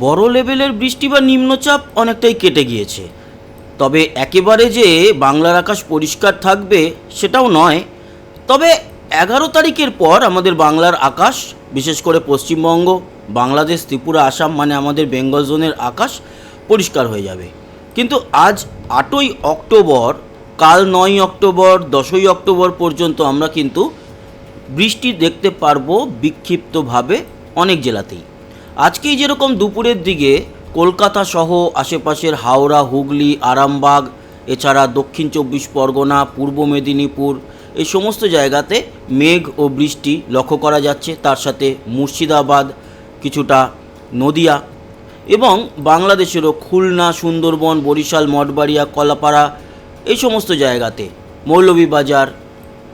বড় লেভেলের বৃষ্টি বা নিম্নচাপ অনেকটাই কেটে গিয়েছে। তবে একেবারে যে বাংলার আকাশ পরিষ্কার থাকবে সেটাও নয়। তবে এগারো তারিখের পর আমাদের বাংলার আকাশ, বিশেষ করে পশ্চিমবঙ্গ, বাংলাদেশ, ত্রিপুরা, আসাম মানে আমাদের বেঙ্গল জোনের আকাশ পরিষ্কার হয়ে যাবে। কিন্তু আজ আটই অক্টোবর, কাল নয় অক্টোবর, দশই অক্টোবর পর্যন্ত আমরা কিন্তু বৃষ্টি দেখতে পারব বিক্ষিপ্তভাবে অনেক জেলাতেই। আজকেই যেরকম দুপুরের দিকে কলকাতা সহ আশেপাশের হাওড়া, হুগলি, আরামবাগ, এছাড়া দক্ষিণ চব্বিশ পরগনা, পূর্ব মেদিনীপুর, এই সমস্ত জায়গাতে মেঘ ও বৃষ্টি লক্ষ্য করা যাচ্ছে। তার সাথে মুর্শিদাবাদ কিছুটা নদিয়া এবং বাংলাদেশেরও খুলনা, সুন্দরবন, বরিশাল, মঠবাড়িয়া, কলাপাড়া এই সমস্ত জায়গাতে। মৌলভীবাজার,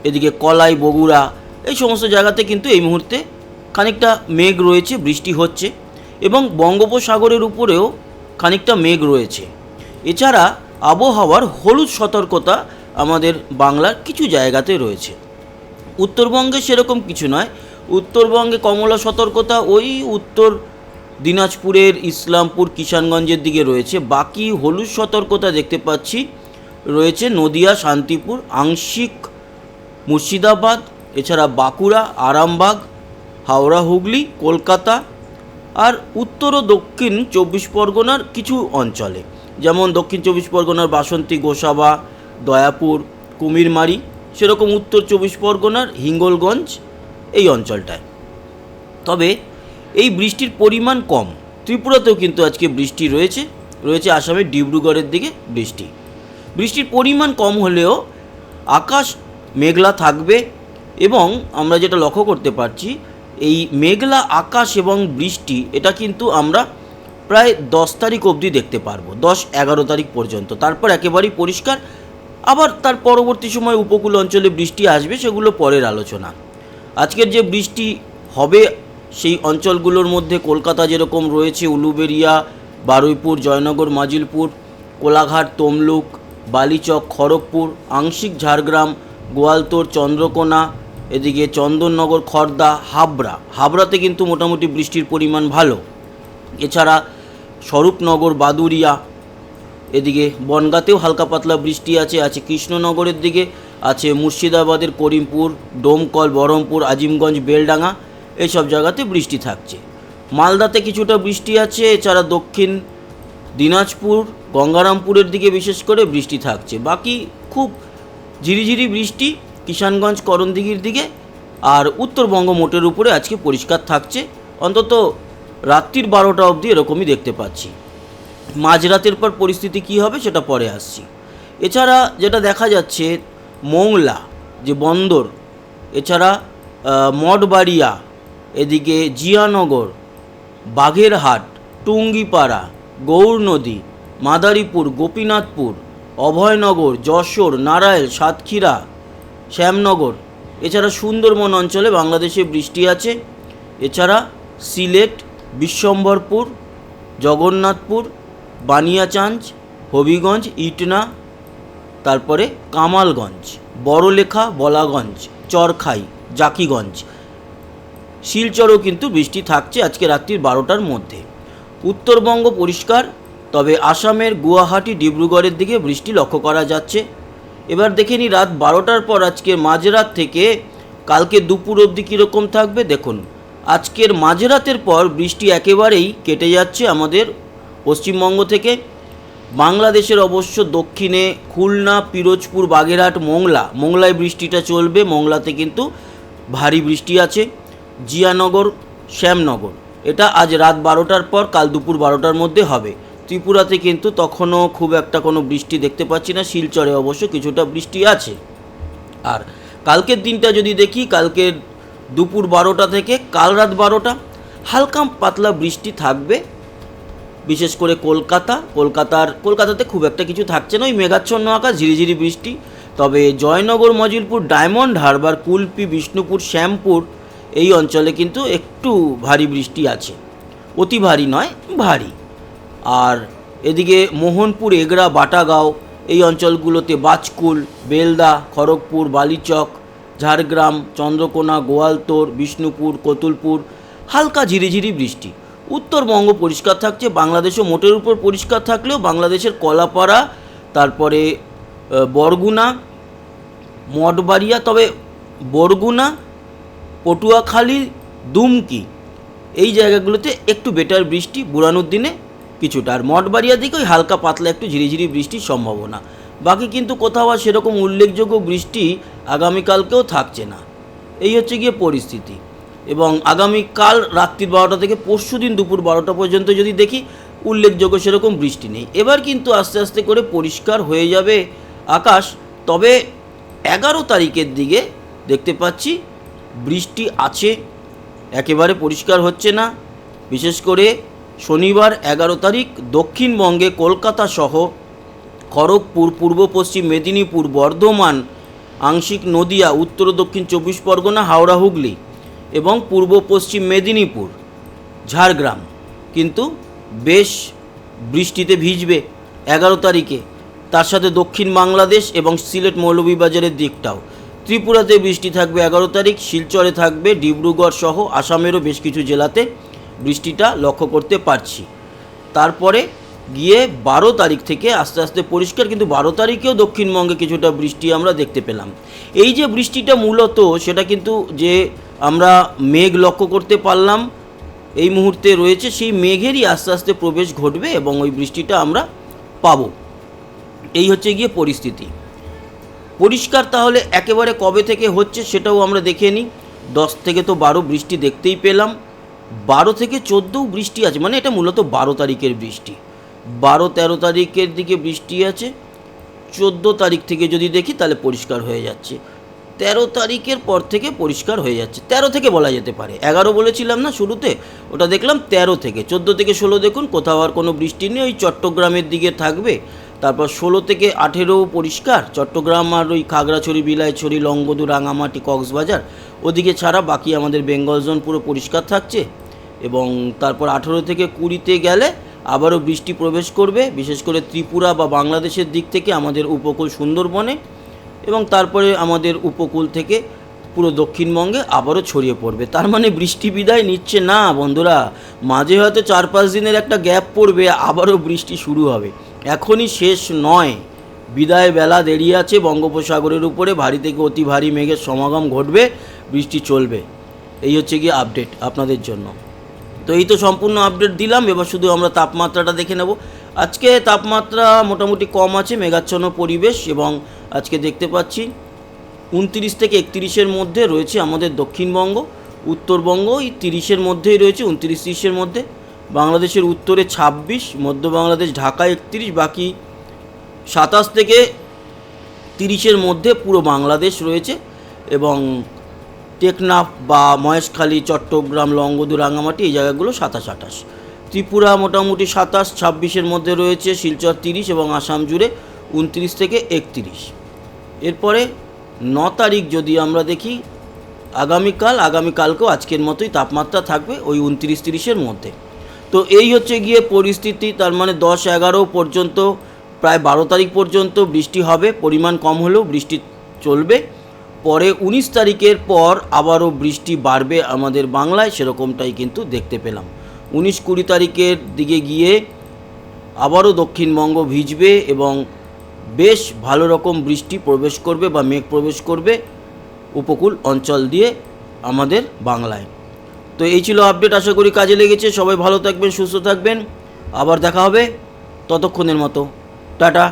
এদিকে কলাই, বগুড়া এই সমস্ত জায়গাতে কিন্তু এই মুহূর্তে খানিকটা মেঘ রয়েছে, বৃষ্টি হচ্ছে এবং বঙ্গোপসাগরের উপরেও খানিকটা মেঘ রয়েছে। এছাড়া আবহাওয়ার হলুদ সতর্কতা আমাদের বাংলার কিছু জায়গাতে রয়েছে। উত্তরবঙ্গে সেরকম কিছু নয়। উত্তরবঙ্গে কমলা সতর্কতা ওই উত্তর দিনাজপুরের, ইসলামপুর, কিষানগঞ্জের দিকে রয়েছে। বাকি হলুদ সতর্কতা দেখতে পাচ্ছি, রয়েছে নদিয়া, শান্তিপুর, আংশিক মুর্শিদাবাদ, এছাড়া বাঁকুড়া, আরামবাগ হাওড়া, হুগলি, কলকাতা আর উত্তর ও দক্ষিণ চব্বিশ পরগনার কিছু অঞ্চলে। যেমন দক্ষিণ চব্বিশ পরগনার বাসন্তী, গোসাবা, দয়াপুর, কুমিরমারি, সেরকম উত্তর চব্বিশ পরগনার হিঙ্গলগঞ্জ এই অঞ্চলটায়। তবে এই বৃষ্টির পরিমাণ কম। ত্রিপুরাতেও কিন্তু আজকে বৃষ্টি রয়েছে। রয়েছে আসামের ডিব্রুগড়ের দিকে বৃষ্টি। বৃষ্টির পরিমাণ কম হলেও আকাশ মেঘলা থাকবে এবং আমরা যেটা লক্ষ্য করতে পারছি এই মেঘলা আকাশ এবং বৃষ্টি, এটা কিন্তু আমরা প্রায় দশ তারিখ অবধি দেখতে পারব, দশ এগারো তারিখ পর্যন্ত। তারপর একেবারেই পরিষ্কার, আবার তার পরবর্তী সময় উপকূল অঞ্চলে বৃষ্টি আসবে, সেগুলো পরের আলোচনা। আজকের যে বৃষ্টি হবে, সেই অঞ্চলগুলোর মধ্যে কলকাতা যেরকম রয়েছে, উলুবেরিয়া, বারুইপুর, জয়নগর, মাজিলপুর, কোলাঘাট, তমলুক, বালিচক, খড়গপুর, আংশিক ঝাড়গ্রাম, গোয়ালতোর, চন্দ্রকোনা এদিকে চন্দননগর, খর্দা, হাবড়া। হাবড়াতে কিন্তু মোটামুটি বৃষ্টির পরিমাণ ভালো। এছাড়া স্বরূপনগর বাদুরিয়া এদিকে বনগাঁতেও হালকা পাতলা বৃষ্টি আছে আছে কৃষ্ণনগরের দিকে, আছে মুর্শিদাবাদের করিমপুর, ডোমকল, বহরমপুর, আজিমগঞ্জ, বেলডাঙ্গা এইসব জায়গাতে বৃষ্টি থাকছে। মালদাতে কিছুটা বৃষ্টি আছে, এছাড়া দক্ষিণ দিনাজপুর, গঙ্গারামপুরের দিকে বিশেষ করে বৃষ্টি থাকছে। বাকি খুব ঝিরিঝিরি বৃষ্টি কিষানগঞ্জ করণদিঘির দিকে আর উত্তরবঙ্গ মোটের উপরে আজকে পরিষ্কার থাকছে। অন্তত রাত্রির বারোটা অবধি এরকমই দেখতে পাচ্ছি। মাঝরাতের পর পরিস্থিতি কী হবে সেটা পরে আসছি। এছাড়া যেটা দেখা যাচ্ছে, মোংলা যে বন্দর, এছাড়া মঠবাড়িয়া, এদিকে জিয়ানগর বাঘেরহাট টুঙ্গিপাড়া গৌরনদী মাদারীপুর, গোপীনাথপুর, অভয়নগর, যশোর, নারায়ণ, সাতক্ষীরা শ্যামনগর। এছাড়া সুন্দরবন অঞ্চলে বাংলাদেশে বৃষ্টি আছে। এছাড়া সিলেট, বিশ্বম্বরপুর, জগন্নাথপুর বানিয়াচাঞ্জ হবিগঞ্জ, ইটনা, তারপরে কামালগঞ্জ, বড়লেখা, বলাগঞ্জ, চরখাই, জাকিগঞ্জ। শিলচরও কিন্তু বৃষ্টি থাকছে আজকে রাত্রির বারোটার মধ্যে। উত্তরবঙ্গ পরিষ্কার, তবে আসামের গুয়াহাটি, ডিব্রুগড়ের দিকে বৃষ্টি লক্ষ্য করা যাচ্ছে। এবার দেখে নিই রাত বারোটার পর আজকে মাঝরাত থেকে কালকে দুপুর অবধি কীরকম থাকবে দেখুন। আজকের মাঝরাতের পর বৃষ্টি একেবারেই কেটে যাচ্ছে আমাদের পশ্চিমবঙ্গ থেকে। বাংলাদেশের অবশ্য দক্ষিণে খুলনা, পিরোজপুর, বাগেরহাট, মোংলা, মোংলায় বৃষ্টিটা চলবে, মোংলাতে কিন্তু ভারী বৃষ্টি আছে। জিয়ানগর, শ্যামনগর। এটা আজ রাত বারোটার পর কাল দুপুর বারোটার মধ্যে হবে। ত্রিপুরাতে কিন্তু তখনও খুব একটা কোনো বৃষ্টি দেখতে পাচ্ছি না। শিলচরে অবশ্য কিছুটা বৃষ্টি আছে। আর কালকের দিনটা যদি দেখি, কালকের দুপুর বারোটা থেকে কাল রাত বারোটা হালকা পাতলা বৃষ্টি থাকবে। বিশেষ করে কলকাতা, কলকাতার, কলকাতাতে খুব একটা কিছু থাকছে না। ওই মেঘাচ্ছন্ন আকাশ, ঝিরিঝিরি বৃষ্টি। তবে জয়নগর, মজিলপুর, ডায়মন্ড হারবার, কুলপি, বিষ্ণুপুর, শ্যামপুর এই অঞ্চলে কিন্তু একটু ভারী বৃষ্টি আছে। অতি ভারী নয়, ভারী। আর এদিকে মোহনপুর এগরা বাটাগাঁও, এই অঞ্চলগুলোতে বাজকুল, বেলদা, খড়গপুর, বালিচক, ঝাড়গ্রাম, চন্দ্রকোনা, গোয়ালতোর, বিষ্ণুপুর, কতুলপুর, হালকা ঝিরিঝিরি বৃষ্টি। উত্তরবঙ্গ পরিষ্কার থাকছে, বাংলাদেশও মোটের উপর পরিষ্কার থাকলেও বাংলাদেশের কলাপাড়া, তারপরে বরগুনা, মঠবাড়িয়া, তবে বরগুনা, পটুয়াখালী, দুমকি, এই জায়গাগুলোতে একটু বেটার বৃষ্টি, বুড়ানোর দিনে কিছুটা। আর মঠবাড়িয়া দিকে ওই হালকা পাতলা একটু ঝিরিঝিরি বৃষ্টির সম্ভাবনা। বাকি কিন্তু কোথাও আর সেরকম উল্লেখযোগ্য বৃষ্টি আগামীকালকেও থাকছে না। এই হচ্ছে গিয়ে পরিস্থিতি। এবং আগামীকাল রাত্রির বারোটা থেকে পরশু দিন দুপুর বারোটা পর্যন্ত যদি দেখি, উল্লেখযোগ্য সেরকম বৃষ্টি নেই। এবার কিন্তু আস্তে আস্তে করে পরিষ্কার হয়ে যাবে আকাশ। তবে এগারো তারিখের দিকে দেখতে পাচ্ছি বৃষ্টি আছে। একেবারে পরিষ্কার হচ্ছে না। বিশেষ করে শনিবার এগারো তারিখ দক্ষিণবঙ্গে কলকাতা সহ খড়গপুর, পূর্ব পশ্চিম মেদিনীপুর, বর্ধমান, আংশিক নদিয়া, উত্তর দক্ষিণ চব্বিশ পরগনা, হাওড়া, হুগলি এবং পূর্ব পশ্চিম মেদিনীপুর, ঝাড়গ্রাম। কিন্তু বেশ বৃষ্টিতে ভিজবে এগারো তারিখে। তার সাথে দক্ষিণ বাংলাদেশ এবং সিলেট মৌলভীবাজারের দিকটাও। ত্রিপুরাতে বৃষ্টি থাকবে এগারো তারিখ, শিলচরে থাকবে, ডিব্রুগড় সহ আসামেরও বেশ কিছু জেলাতে বৃষ্টিটা লক্ষ্য করতে পারছি। তারপরে গিয়ে বারো তারিখ থেকে আস্তে আস্তে পরিষ্কার, কিন্তু বারো তারিখেও দক্ষিণবঙ্গে কিছুটা বৃষ্টি আমরা দেখতে পেলাম। এই যে বৃষ্টিটা মূলত, সেটা কিন্তু যে আমরা মেঘ লক্ষ্য করতে পারলাম, এই মুহূর্তে রয়েছে, সেই মেঘেরই আস্তে আস্তে প্রবেশ ঘটবে এবং ওই বৃষ্টিটা আমরা পাবো। এই হচ্ছে গিয়ে পরিস্থিতি। পরিষ্কার তাহলে একেবারে কবে থেকে হচ্ছে সেটাও আমরা দেখে নিই। দশ থেকে তো বারো বৃষ্টি দেখতেই পেলাম। বারো থেকে চোদ্দোও বৃষ্টি আছে মানে এটা মূলত বারো তারিখের বৃষ্টি। বারো, তেরো তারিখের দিকে বৃষ্টি আছে, চোদ্দ তারিখ থেকে যদি দেখি তাহলে পরিষ্কার হয়ে যাচ্ছে। তেরো তারিখের পর থেকে পরিষ্কার হয়ে যাচ্ছে। তেরো থেকে বলা যেতে পারে। এগারো বলেছিলাম না শুরুতে? ওটা দেখলাম তেরো থেকে। চোদ্দ থেকে ষোলো দেখুন, কোথাও আর কোনো বৃষ্টি নেই, ওই চট্টগ্রামের দিকে থাকবে। তারপর ষোলো থেকে আঠেরো পরিষ্কার, চট্টগ্রাম আর ওই খাগড়াছড়ি, বিলাইছড়ি, লংগদু, রাঙামাটি, কক্সবাজার। ওদিকে ছাড়া বাকি আমাদের বেঙ্গল জোন পুরো পরিষ্কার থাকছে। এবং তারপর আঠেরো থেকে কুড়িতে গেলে আবারও বৃষ্টি প্রবেশ করবে, বিশেষ করে ত্রিপুরা বা বাংলাদেশের দিক থেকে আমাদের উপকূল সুন্দরবনে এবং তারপরে আমাদের উপকূল থেকে পুরো দক্ষিণবঙ্গে আবারও ছড়িয়ে পড়বে। তার মানে বৃষ্টি বিদায় নিচ্ছে না বন্ধুরা। মাঝে হয়তো চার পাঁচ দিনের একটা গ্যাপ পড়বে, আবারও বৃষ্টি শুরু হবে। এখনই শেষ নয়। বিদায় বেলা দেরি আছে, বঙ্গোপসাগরের উপরে ভারী থেকে অতি ভারী মেঘের সমাগম ঘটবে, বৃষ্টি চলবে। এই হচ্ছে গিয়ে আপডেট আপনাদের জন্য। তো এই তো সম্পূর্ণ আপডেট দিলাম, এবার শুধু আমরা তাপমাত্রাটা দেখে নেব। আজকে তাপমাত্রা মোটামুটি কম আছে, মেঘাচ্ছন্ন পরিবেশ এবং আজকে দেখতে পাচ্ছি উনত্রিশ থেকে একত্রিশের মধ্যে রয়েছে আমাদের দক্ষিণবঙ্গ, উত্তরবঙ্গ, এই তিরিশের মধ্যেই রয়েছে, উনত্রিশ তিরিশের মধ্যে। বাংলাদেশের উত্তরে ছাব্বিশ, মধ্য বাংলাদেশ ঢাকা একত্রিশ, বাকি সাতাশ থেকে তিরিশের মধ্যে পুরো বাংলাদেশ রয়েছে এবং টেকনাফ বা মহেশখালী, চট্টগ্রাম, লংগদু রাঙামাটি এই জায়গাগুলো সাতাশ আঠাশ। ত্রিপুরা মোটামুটি সাতাশ, ছাব্বিশের মধ্যে রয়েছে শিলচর তিরিশ এবং আসাম জুড়ে উনত্রিশ থেকে একত্রিশ। এরপরে ন তারিখ যদি আমরা দেখি, আগামীকাল, আগামীকালকেও আজকের মতোই তাপমাত্রা থাকবে ওই উনত্রিশ তিরিশের মধ্যে। তো এই হচ্ছে গিয়ে পরিস্থিতি, তার মানে দশ এগারো পর্যন্ত, প্রায় বারো তারিখ পর্যন্ত বৃষ্টি হবে, পরিমাণ কম হলেও বৃষ্টি চলবে। পরে উনিশ তারিখের পর আবারও বৃষ্টি বাড়বে আমাদের বাংলায়, সেরকমটাই কিন্তু দেখতে পেলাম। উনিশ কুড়ি তারিখের দিকে গিয়ে আবারও দক্ষিণবঙ্গ ভিজবে এবং বেশ ভালো রকম বৃষ্টি প্রবেশ করবে বা মেঘ প্রবেশ করবে উপকূল অঞ্চল দিয়ে আমাদের বাংলায়। তো এই ছিল আপডেট, আশা করি কাজে লেগেছে। সবাই ভালো থাকবেন, সুস্থ থাকবেন। আবার দেখা হবে ততক্ষণের মতো। টাটা।